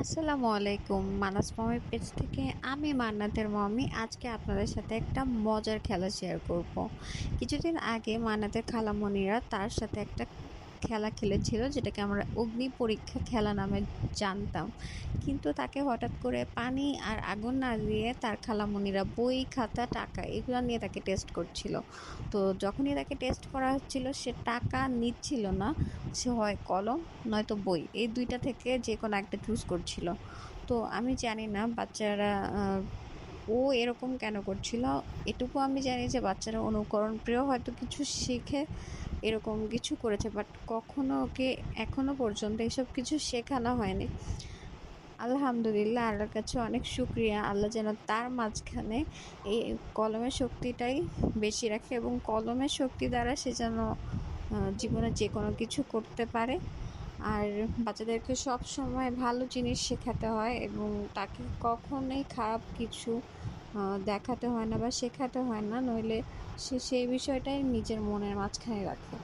আসসালামু আলাইকুম। মানাস মামি পেজ থেকে আমি মান্নাতের মামি। আজকে আপনাদের সাথে একটা মজার খেলা শেয়ার করব। কিছুদিন আগে মান্নাতের খালামণিরা তার সাথে একটা খেলা খেলেছিল, যেটাকে আমরা অগ্নি পরীক্ষা খেলা নামে জানতাম। কিন্তু তাকে হঠাৎ করে পানি আর আগুন না দিয়ে তার খালামণিরা বই, খাতা, টাকা এগুলো নিয়ে তাকে টেস্ট করছিল। তো যখনই তাকে টেস্ট করা হচ্ছিল, সে টাকা নিচ্ছিল না, সে হয় কলম, নয়তো বই, এই দুইটা থেকে যে কোনো একটা চুজ করছিল। তো আমি জানি না বাচ্চারা ও এরকম কেন করছিল, এটুকু আমি জানি যে বাচ্চারা অনুকরণ প্রিয় হয়তো কিছু শিখে এরকম কিছু করেছে বাট কখনো ওকে এখনও পর্যন্ত এসব কিছু শেখানো হয়নি। আলহামদুলিল্লাহ, আল্লাহর কাছে অনেক শুক্রিয়া। আল্লাহ যেন তার মাঝখানে এই কলমের শক্তিটাই বেশি রাখে এবং কলমের শক্তি দ্বারা সে যেন জীবনে যে কোনো কিছু করতে পারে। আর বাচ্চাদেরকে সব সময় ভালো জিনিস শেখাতে হয় এবং তাকে কখনোই খারাপ কিছু দেখাতে হয় না বা শেখাতে হয় না, নইলে সে, সেই বিষয়টাই নিজের মনের মাঝখানে রাখে।